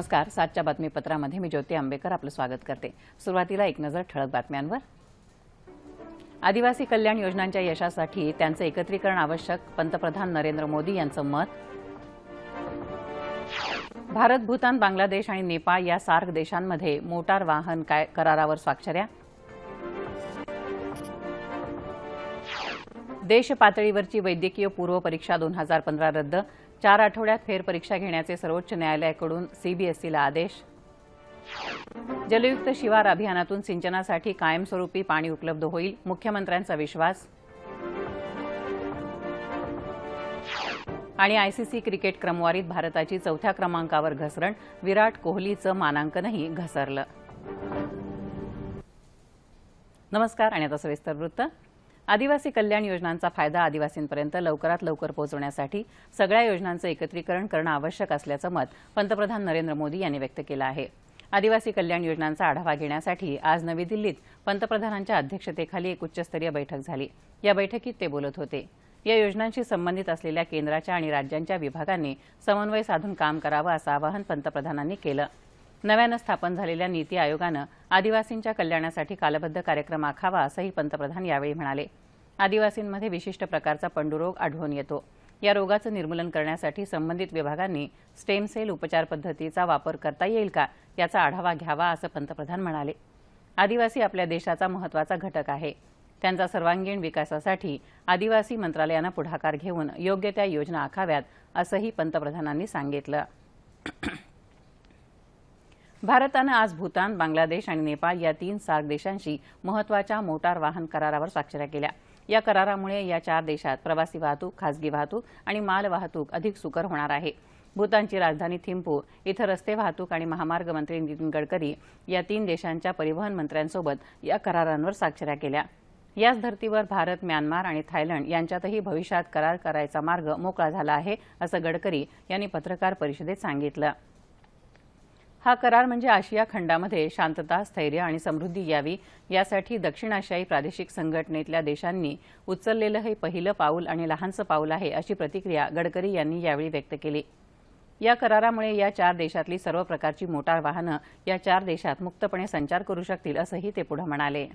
नमस्कार सातच्या बातमीपत्रामध्ये मी ज्योती आंबेकर आपलं स्वागत करते. सुरुवातीला एक नजर ठळक बातम्यांवर. आदिवासी कल्याण योजनांच्या यशासाठी त्यांचं एकत्रीकरण आवश्यक पंतप्रधान नरेंद्र मोदी यांचं मत. भारत भूतान बांगलादेश आणि नेपाळ या सार्क देशांमध्ये मोटार वाहन करारावर स्वाक्षऱ्या? देश पातळीवरची वैद्यकीय पूर्व परीक्षा दोन हजार पंधरा रद्द. चार आठवड्यात फेरपरीक्षा घेण्याचे सर्वोच्च न्यायालयाकडून सीबीएसईला आदेश. जलयुक्त शिवार अभियानातून सिंचनासाठी कायमस्वरूपी पाणी उपलब्ध होईल मुख्यमंत्र्यांचा विश्वास. आणि आयसीसी क्रिकेट क्रमवारीत भारताची चौथ्या क्रमांकावर घसरण विराट कोहलीचं मानांकनही घसरलं. नमस्कार आणि आता सविस्तर वृत्त. आदिवासी कल्याण योजनांचा फायदा आदिवासींपर्यंत लवकरात लवकर पोहोचवण्यासाठी सगळ्या योजनांचं एकत्रीकरण करणं आवश्यक असल्याचं मत पंतप्रधान नरेंद्र मोदी यांनी व्यक्त केलं आहे. आदिवासी कल्याण योजनांचा आढावा घेण्यासाठी आज नवी दिल्लीत पंतप्रधानांच्या अध्यक्षतेखाली एक उच्चस्तरीय बैठक झाली. या बैठकीत ते बोलत होते. या योजनांशी संबंधित असलेल्या केंद्राच्या आणि राज्यांच्या विभागांनी समन्वय साधून काम करावं असं आवाहन पंतप्रधानांनी केलं. नव्यानं स्थापन झालेल्या नीती आयोगानं आदिवासींच्या कल्याणासाठी कालबद्ध कार्यक्रम आखावा असंही पंतप्रधान यावेळी म्हणाले. आदिवासींमध्ये विशिष्ट प्रकारचा पंडुरोग आढळून येतो. या रोगाचं निर्मूलन करण्यासाठी संबंधित विभागांनी स्टेम सेल उपचार पद्धतीचा वापर करता येईल का याचा आढावा घ्यावा असं पंतप्रधान म्हणाले. आदिवासी आपल्या देशाचा महत्त्वाचा घटक आहे. त्यांचा सर्वांगीण विकासासाठी आदिवासी मंत्रालयानं पुढाकार घेऊन योग्य त्या योजना आखाव्यात असंही पंतप्रधानांनी सांगितलं. भारतानं आज भूतान बांगलादेश आणि नेपाळ या तीन सार्क देशांशी महत्त्वाच्या मोटार वाहन करारावर स्वाक्षऱ्या केल्या. या करारामुळे या चार देशात प्रवासी वाहतूक खासगी वाहतूक आणि माल वाहतूक अधिक सुकर होणार आहे. भूतानची राजधानी थिम्पू इथं रस्ते वाहतूक आणि महामार्ग मंत्री नितीन गडकरी या तीन देशांच्या परिवहन मंत्र्यांसोबत या करारांवर स्वाक्षऱ्या केल्या. याच धर्तीवर भारत म्यानमार आणि थायलंड यांच्यातही भविष्यात करार करायचा मार्ग मोकळा झाला आहे असं गडकरी यांनी पत्रकार परिषदेत सांगितलं. हा करार म्हणजे आशिया खंडामध्ये शांतता स्थैर्य आणि समृद्धी यावी यासाठी दक्षिण आशियाई प्रादेशिक संघटनेतल्या देशांनी उचललेलं हे पहिलं पाऊल आणि लहानसं पाऊल आहे अशी प्रतिक्रिया गडकरी यांनी यावेळी व्यक्त केली. या करारामुळे या चार देशातली सर्व प्रकारची मोटार वाहनं या चार देशात मुक्तपणे संचार करू शकतील असंही ते पुढे म्हणाले.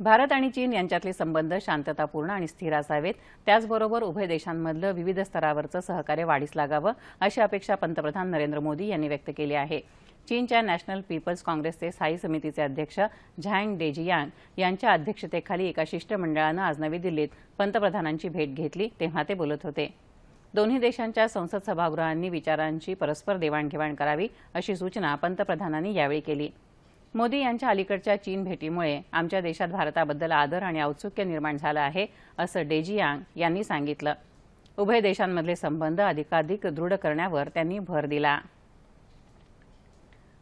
भारत आणि चीन यांच्यातले संबंध शांततापूर्ण आणि स्थिर असावेत. त्याचबरोबर उभय देशांमधलं विविध स्तरावरचं सहकार्य वाढीस लागावं अशी अपेक्षा पंतप्रधान नरेंद्र मोदी यांनी व्यक्त केली आहे. चीनच्या नॅशनल पीपल्स काँग्रेसचे स्थायी समितीचे अध्यक्ष झँग डेजियांग यांच्या अध्यक्षतेखाली एका शिष्टमंडळानं आज नवी दिल्लीत पंतप्रधानांची भेट घेतली तेव्हा ते बोलत होते. दोन्ही देशांच्या संसद सभागृहांनी विचारांची परस्पर देवाणघेवाण करावी अशी सूचना पंतप्रधानांनी यावेळी केली. मोदी यांच्या अलीकडच्या चीन भेटीमुळे आमच्या देशात भारताबद्दल आदर आणि औत्सुक्य निर्माण झालं आहे असं डेजियांग यांनी सांगितलं. उभय देशांमधले संबंध अधिकाधिक दृढ करण्यावर त्यांनी भर दिला.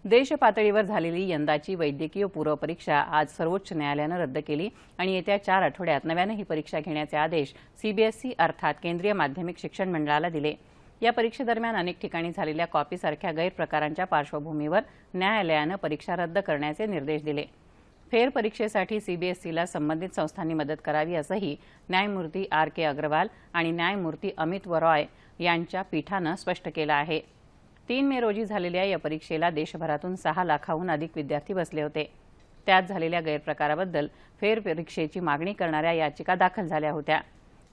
देश पातळीवर झालेली यंदाची वैद्यकीय पूर्वपरीक्षा आज सर्वोच्च न्यायालयानं रद्द केली आणि येत्या चार आठवड्यात नव्यानं ही परीक्षा घेण्याचे आदेश सीबीएसई अर्थात केंद्रीय माध्यमिक शिक्षण मंडळाला दिले. या परीक्षेदरम्यान अनेक ठिकाणी झालेल्या कॉपीसारख्या गैरप्रकारांच्या पार्श्वभूमीवर न्यायालयानं परीक्षा रद्द करण्याचे निर्देश दिले. फेरपरीक्षेसाठी सीबीएसईला संबंधित संस्थांनी मदत करावी असंही न्यायमूर्ती आर के अग्रवाल आणि न्यायमूर्ती अमित वरॉय यांच्या पीठानं स्पष्ट केलं आहे. तीन मे रोजी झालेल्या या परीक्षेला देशभरातून सहा लाखाहून अधिक विद्यार्थी बसले होते. त्यात झालेल्या गैरप्रकाराबद्दल फेरपरीक्षेची मागणी करणाऱ्या याचिका दाखल झाल्या होत्या.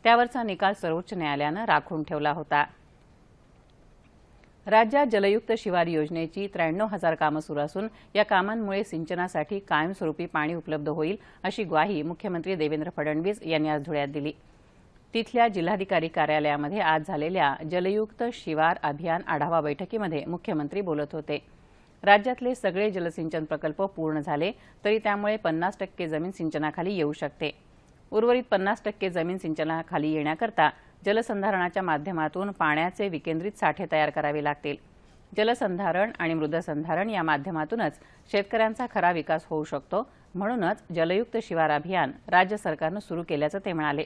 त्यावरचा निकाल सर्वोच्च न्यायालयानं राखून ठेवला होता. राज्यात जलयुक्त शिवार योजनेची त्र्याण्णव हजार कामं सुरू असून या कामांमुळे सिंचनासाठी कायमस्वरूपी पाणी उपलब्ध होईल अशी ग्वाही मुख्यमंत्री देवेंद्र फडणवीस यांनी आज धुळ्यात दिली. तिथल्या जिल्हाधिकारी कार्यालयामध्ये आज झालेल्या जलयुक्त शिवार अभियान आढावा बैठकीमध्ये मुख्यमंत्री बोलत होते. राज्यातले सगळे जलसिंचन प्रकल्प पूर्ण झाले तरी त्यामुळे पन्नास टक्के जमीन सिंचनाखाली येऊ शकते. उर्वरित पन्नास टक्के जमीन सिंचनाखाली येण्याकरता जलसंधारणाच्या माध्यमातून पाण्याचे विकेंद्रित साठे तयार करावे लागतील. जलसंधारण आणि मृदसंधारण या माध्यमातूनच शेतकऱ्यांचा खरा विकास होऊ शकतो. म्हणूनच जलयुक्त शिवार अभियान राज्य सरकारनं सुरू केल्याचं ते म्हणाले.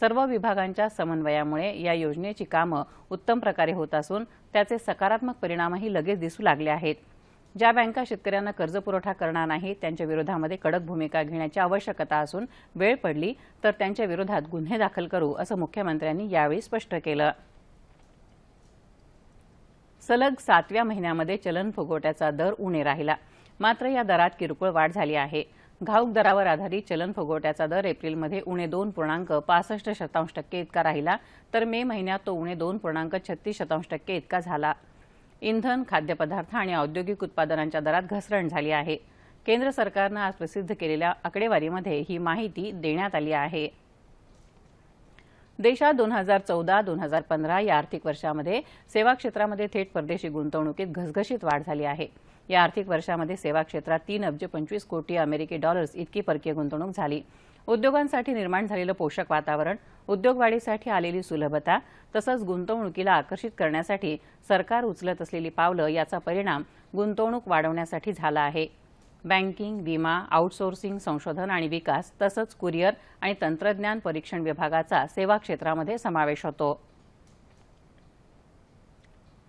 सर्व विभागांच्या समन्वयामुळे या योजनेची कामं उत्तम प्रकारे होत असून त्याचे सकारात्मक परिणामही लगेच दिसू लागले आहेत. ज्या बँका शेतकऱ्यांना कर्जपुरवठा करणार नाही त्यांच्या विरोधामध्ये कडक भूमिका घेण्याची आवश्यकता असून वेळ पडली तर त्यांच्या विरोधात गुन्हे दाखल करू असं मुख्यमंत्र्यांनी यावेळी स्पष्ट केलं. सलग सातव्या महिन्यामध्ये चलन फुगवट्याचा दर उणे राहिला. मात्र या दरात किरकोळ वाढ झाली आहे. घाऊक दरावर आधारित चलन फुगवट्याचा दर एप्रिलमध्ये उणे दोन पूर्णांक पासष्ट शतांश टक्के इतका राहिला तर मे महिन्यात तो उणे दोन पूर्णांक छत्तीस शतांश टक्के इतका झाला. इंधन खाद्यपदार्थ आणि औद्योगिक उत्पादनांच्या दरात घसरण झाली आहे. केंद्र सरकारनं आज प्रसिद्ध केलेल्या आकडेवारीमध्ये ही माहिती देण्यात आली आहे. देशात दोन हजार चौदा दोन हजार पंधरा या आर्थिक वर्षामध्ये सेवा क्षेत्रामध्ये थेट परदेशी गुंतवणुकीत घसघशीत वाढ झाली आहे. या आर्थिक वर्षामध्ये सेवा क्षेत्रात तीन अब्ज पंचवीस कोटी अमेरिकी डॉलर्स इतकी परकीय गुंतवणूक झाली. उद्योगांसाठी निर्माण झालेलं पोषक वातावरण उद्योगवाढीसाठी आलेली सुलभता तसंच गुंतवणुकीला आकर्षित करण्यासाठी सरकार उचलत असलेली पावलं याचा परिणाम गुंतवणूक वाढवण्यासाठी झाला आहे. बँकिंग विमा आउटसोर्सिंग संशोधन आणि विकास तसंच कुरिअर आणि तंत्रज्ञान परीक्षण विभागाचा सेवा क्षेत्रामध्ये समावेश होतो.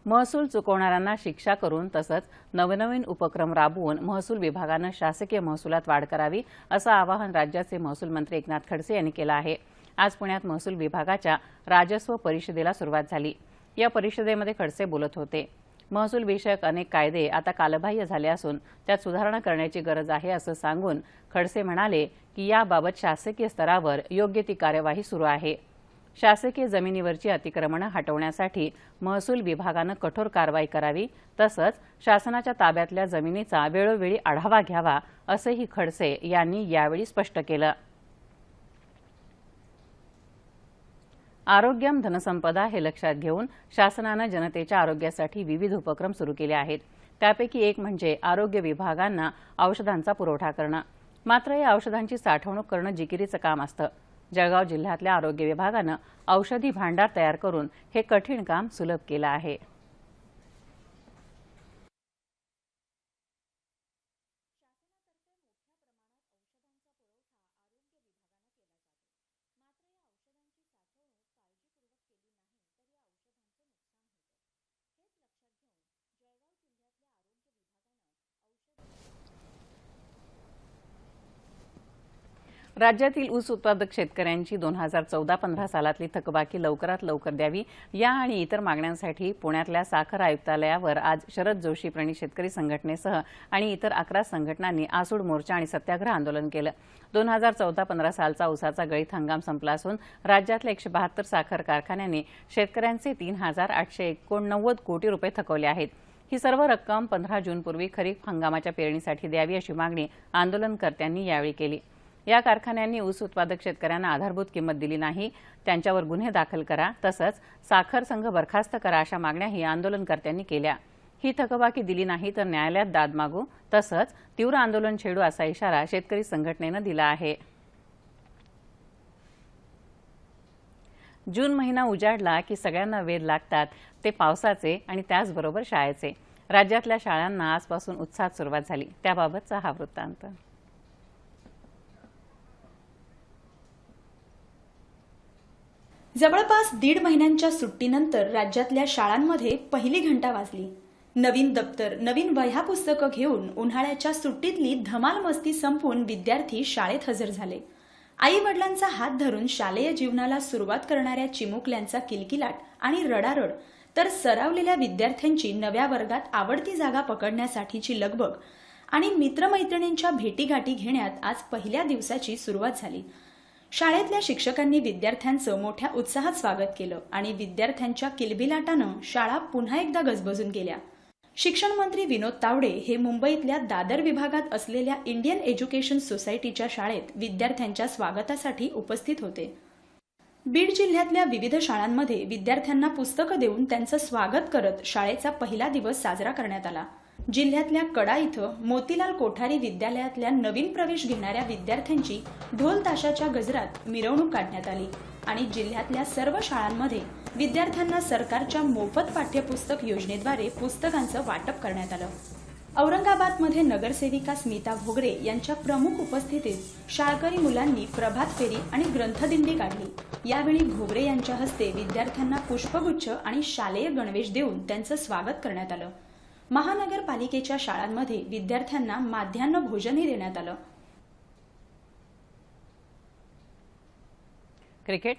महसूल चुकवणाऱ्यांना शिक्षा करून तसंच नवनवीन उपक्रम राबवून महसूल विभागानं शासकीय महसुलात वाढ करावी असं आवाहन राज्याचे महसूल मंत्री एकनाथ खडसे यांनी केलं आहे. आज पुण्यात महसूल विभागाच्या राजस्व परिषदेला सुरुवात झाली. या परिषदेमध्ये खडसे बोलत होते. महसूल विषयक अनेक कायदे आता कालबाह्य झाले असून त्यात सुधारणा करण्याची गरज आहे असं सांगून खडसे म्हणाले की याबाबत शासकीय स्तरावर योग्य ती कार्यवाही सुरू आहे. शासकीय जमिनीवरची अतिक्रमणं हटवण्यासाठी महसूल विभागानं कठोर कारवाई करावी तसंच शासनाच्या ताब्यातल्या जमिनीचा वेळोवेळी आढावा घ्यावा असंही खडसे यांनी यावेळी स्पष्ट केलं. आरोग्यम धनसंपदा हे लक्षात घेऊन शासनानं जनतेच्या आरोग्यासाठी विविध उपक्रम सुरू केले आहेत. त्यापैकी एक म्हणजे आरोग्य विभागांना औषधांचा पुरवठा करणं. मात्र या औषधांची साठवणूक करणं जिकिरीचं काम असतं. जळगाव जिल्ह्यातल्या आरोग्य विभागानं औषधी भांडार तयार करून हे कठीण काम सुलभ केलं आहे. राज्यातील ऊस उत्पादक शेतकऱ्यांची दोन हजार चौदा पंधरा सालातली थकबाकी लवकरात लवकर द्यावी या आणि इतर मागण्यांसाठी पुण्यातल्या साखर आयुक्तालयावर आज शरद जोशी प्रणित शेतकरी संघटनेसह आणि इतर अकरा संघटनांनी आसूड मोर्चा आणि सत्याग्रह आंदोलन केलं. दोन हजार चौदा पंधरा सालचा ऊसाचा गळीत हंगाम संपला असून राज्यातल्या एकशे बहात्तर साखर कारखान्यांनी शेतकऱ्यांचे तीन हजार आठशे एकोणनव्वद कोटी रुपये थकवले आहेत. ही सर्व रक्कम पंधरा जूनपूर्वी खरीप हंगामाच्या पेरणीसाठी द्यावी अशी मागणी आंदोलनकर्त्यांनी यावेळी केली. या कारखान्यांनी ऊस उत्पादक शेतकऱ्यांना आधारभूत किंमत दिली नाही. त्यांच्यावर गुन्हे दाखल करा तसंच साखर संघ बरखास्त करा अशा मागण्याही आंदोलनकर्त्यांनी केल्या. ही थकबाकी दिली नाही तर न्यायालयात दाद मागू तसंच तीव्र आंदोलन छेडू असा इशारा शेतकरी संघटनेनं दिला आहे. जून महिना उजाडला की सगळ्यांना वेध लागतात ते पावसाचे आणि त्याचबरोबर शाळेचे. राज्यातल्या शाळांना आजपासून उत्साहात सुरुवात झाली. त्याबाबतचा हा वृत्तांत. जवळपास दीड महिन्यांच्या सुट्टीनंतर राज्यातल्या शाळांमध्ये पहिली घंटा वाजली. नवीन दप्तर नवीन वह्या पुस्तकं घेऊन उन्हाळ्याच्या सुट्टीतली धमाल मस्ती संपवून विद्यार्थी शाळेत हजर झाले. आई वडिलांचा हात धरून शालेय जीवनाला सुरुवात करणाऱ्या चिमुकल्यांचा किलकिलाट आणि रडारड तर सरावलेल्या विद्यार्थ्यांची नव्या वर्गात आवडती जागा पकडण्यासाठीची लगबग आणि मित्रमैत्रिणींच्या भेटीगाठी घेण्यात आज पहिल्या दिवसाची सुरुवात झाली. शाळेतल्या शिक्षकांनी विद्यार्थ्यांचं मोठ्या उत्साहात स्वागत केलं आणि विद्यार्थ्यांच्या किलबिलाटानं शाळा पुन्हा एकदा गजबजून गेल्या. शिक्षण मंत्री विनोद तावडे हे मुंबईतल्या दादर विभागात असलेल्या इंडियन एज्युकेशन सोसायटीच्या शाळेत विद्यार्थ्यांच्या स्वागतासाठी उपस्थित होते. बीड जिल्ह्यातल्या विविध शाळांमध्ये विद्यार्थ्यांना पुस्तकं देऊन त्यांचं स्वागत करत शाळेचा पहिला दिवस साजरा करण्यात आला. जिल्ह्यातल्या कडा इथं मोतीलाल कोठारी विद्यालयातल्या नवीन प्रवेश घेणाऱ्या विद्यार्थ्यांची ढोल ताशाच्या गजरात मिरवणूक काढण्यात आली आणि जिल्ह्यातल्या सर्व शाळांमध्ये विद्यार्थ्यांना सरकारच्या मोफत पाठ्यपुस्तक योजनेद्वारे पुस्तकांचं वाटप करण्यात आलं. औरंगाबादमध्ये नगरसेविका स्मिता भोगरे यांच्या प्रमुख उपस्थितीत शाळकरी मुलांनी प्रभात फेरी आणि ग्रंथदिंडी काढली. यावेळी भोगरे यांच्या हस्ते विद्यार्थ्यांना पुष्पगुच्छ आणि शालेय गणवेश देऊन त्यांचं स्वागत करण्यात आलं. महानगरपालिकेच्या शाळांमध्ये विद्यार्थ्यांना माध्यान्ह भोजनही देण्यात आलं. क्रिकेट?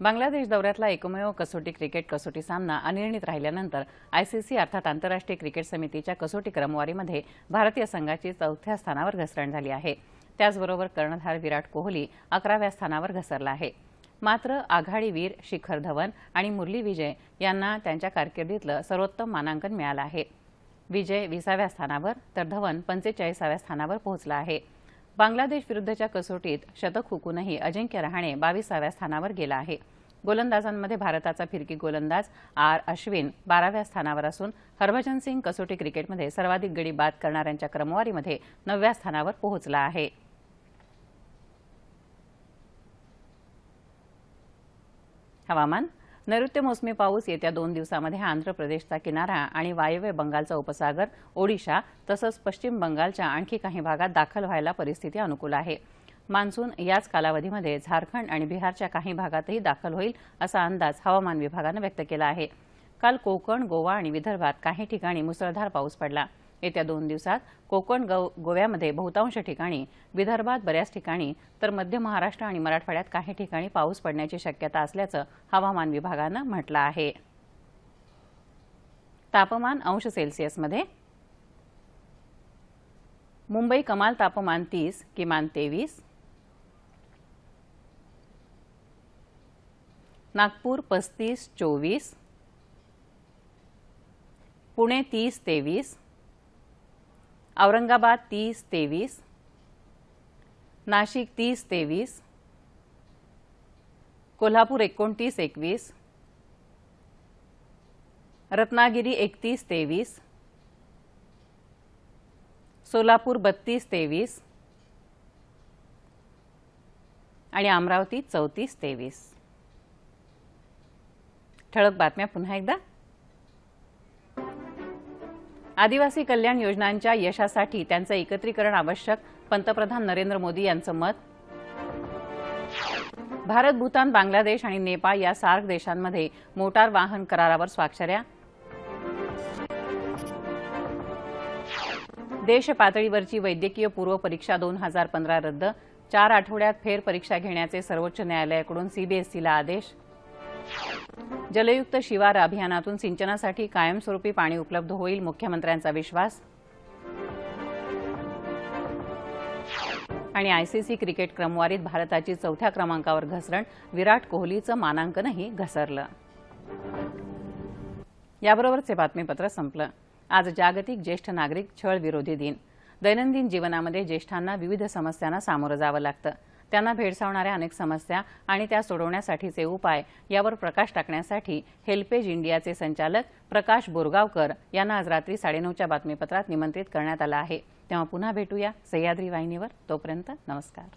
बांगलादेश दौऱ्यातला एकमेव कसोटी क्रिकेट कसोटी सामना अनिर्णित राहिल्यानंतर आयसीसी अर्थात आंतरराष्ट्रीय क्रिकेट समितीच्या कसोटी क्रमवारीमध्ये भारतीय संघाची चौथ्या स्थानावर घसरण झाली आहे. त्याचबरोबर कर्णधार विराट कोहली अकराव्या स्थानावर घसरला आहे. मात्र आघाडीवीर शिखर धवन आणि मुरली विजय यांना त्यांच्या कारकिर्दीतलं सर्वोत्तम मानांकन मिळालं आहे. विजय विसाव्या स्थानावर तर धवन पंचेचाळीसाव्या स्थानावर पोहोचला आहे. बांगलादेश विरुद्धच्या कसोटीत शतक हुकूनही अजिंक्य रहाणे बावीसाव्या स्थानावर गेला आहे. गोलंदाजांमध्ये भारताचा फिरकी गोलंदाज आर अश्विन बाराव्या स्थानावर असून हरभजन सिंग कसोटी क्रिकेटमध्ये सर्वाधिक गडी बाद करणाऱ्यांच्या क्रमवारीमध्ये नवव्या स्थानावर पोहोचला आहे. हवामान नैऋत्य मोसमी पाऊस येत्या दोन दिवसामध्ये आंध्र प्रदेशचा किनारा आणि वायव्य बंगालचा उपसागर ओडिशा तसंच पश्चिम बंगालच्या आणखी काही भागात दाखल व्हायला परिस्थिती अनुकूल आहे. मान्सून याच कालावधीमध्ये झारखंड आणि बिहारच्या काही भागातही दाखल होईल असा अंदाज हवामान विभागानं व्यक्त केला आहे. काल कोकण गोवा आणि विदर्भात काही ठिकाणी मुसळधार पाऊस पडला. येत्या दोन दिवसात कोकण गो गोव्यामध्ये बहुतांश ठिकाणी विदर्भात बऱ्याच ठिकाणी तर मध्य महाराष्ट्र आणि मराठवाड्यात काही ठिकाणी पाऊस पडण्याची शक्यता असल्याचं हवामान विभागानं म्हटलं आहे. तापमान अंश सेल्सिअसमध्ये मुंबई कमाल तापमान तीस किमान तेवीस. नागपूर पस्तीस चोवीस. पुणे तीस तेवीस. औरंगाबाद तीस तेवीस नाशिक तीस तेवीस कोल्हापूर एकोणतीस एकवीस रत्नागिरी एकतीस तेवीस सोलापूर बत्तीस तेवीस आणि अमरावती चौतीस तेवीस. ठळक बातम्या पुन्हा एकदा आदिवासी कल्याण योजनांच्या यशासाठी त्यांचं एकत्रीकरण आवश्यक पंतप्रधान नरेंद्र मोदी यांचं मत. भारत भूतान बांगलादेश आणि नेपाळ या सार्क देशांमध्ये मोटार वाहन करारावर स्वाक्षऱ्या. देश पातळीवरची वैद्यकीय पूर्व परीक्षा दोन हजार पंधरा रद्द. चार आठवड्यात फेर परीक्षा घेण्याचे सर्वोच्च न्यायालयाकडून सीबीएसईला आदेश. जलयुक्त शिवार अभियानातून सिंचनासाठी कायमस्वरूपी पाणी उपलब्ध होईल मुख्यमंत्र्यांचा विश्वास. आणि आयसीसी क्रिकेट क्रमवारीत भारताची चौथ्या क्रमांकावर घसरण विराट कोहलीचं मानांकनही घसरलं. याबरोबरचे बातमीपत्र संपलं. आज जागतिक ज्येष्ठ नागरिक छळ विरोधी दिन. दैनंदिन जीवनामध्ये ज्येष्ठांना विविध समस्यांना सामोरं जावं लागतं. त्यांना भेडसावणाऱ्या अनेक समस्या आणि त्या सोडवण्यासाठीचे उपाय यावर प्रकाश टाकण्यासाठी हेल्पेज इंडियाचे संचालक प्रकाश बोरगावकर यांना आज रात्री साडेनऊच्या बातमीपत्रात निमंत्रित करण्यात आलं आहे. तेव्हा पुन्हा भेटूया सह्याद्री वाहिनीवर. तोपर्यंत नमस्कार.